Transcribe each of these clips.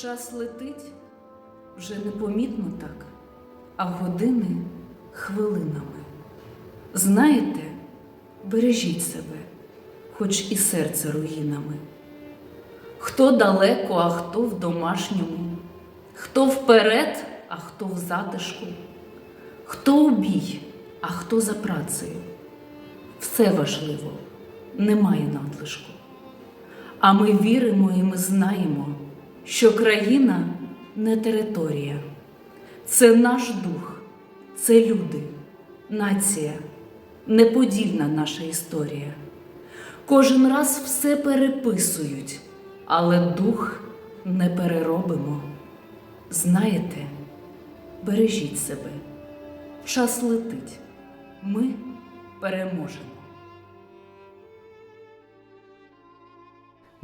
Час летить вже непомітно так, а години хвилинами. Знаєте, бережіть себе, хоч і серце руїнами. Хто далеко, а хто в домашньому, хто вперед, а хто в затишку, хто у бій, а хто за працею. Все важливо, немає надлишку. А ми віримо і ми знаємо, що країна не територія, це наш дух, це люди, нація, неподільна наша історія. Кожен раз все переписують, але дух не переробимо. Знаєте, бережіть себе, час летить, ми переможемо.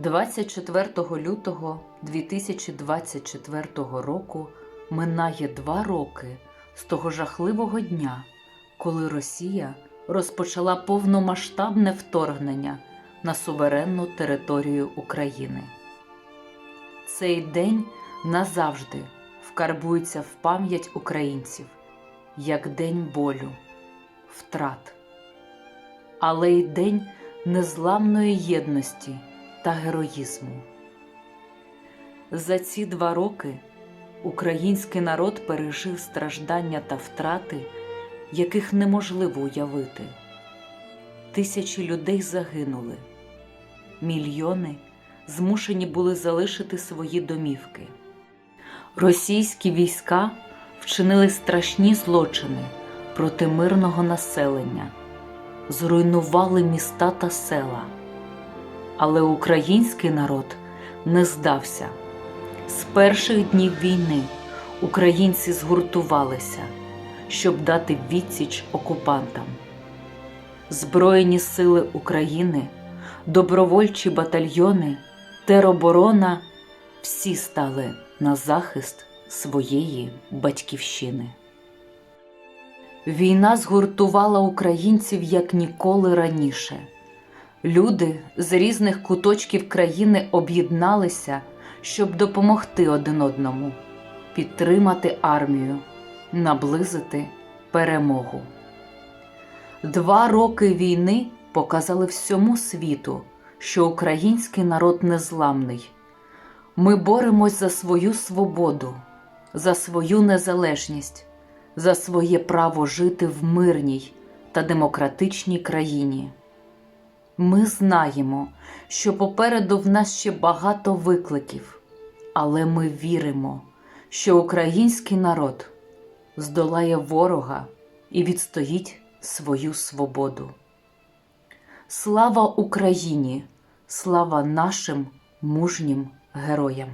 24 лютого 2024 року минає два роки з того жахливого дня, коли Росія розпочала повномасштабне вторгнення на суверенну територію України. Цей день назавжди вкарбується в пам'ять українців як день болю, втрат, але й день незламної єдності та героїзму. За ці два роки український народ пережив страждання та втрати, яких неможливо уявити. Тисячі людей загинули, мільйони змушені були залишити свої домівки. Російські війська вчинили страшні злочини проти мирного населення, зруйнували міста та села. Але український народ не здався. З перших днів війни українці згуртувалися, щоб дати відсіч окупантам. Збройні сили України, добровольчі батальйони, тероборона всі стали на захист своєї батьківщини. Війна згуртувала українців як ніколи раніше. Люди з різних куточків країни об'єдналися, щоб допомогти один одному, підтримати армію, наблизити перемогу. Два роки війни показали всьому світу, що український народ незламний. Ми боремось за свою свободу, за свою незалежність, за своє право жити в мирній та демократичній країні. Ми знаємо, що попереду в нас ще багато викликів, але ми віримо, що український народ здолає ворога і відстоїть свою свободу. Слава Україні! Слава нашим мужнім героям!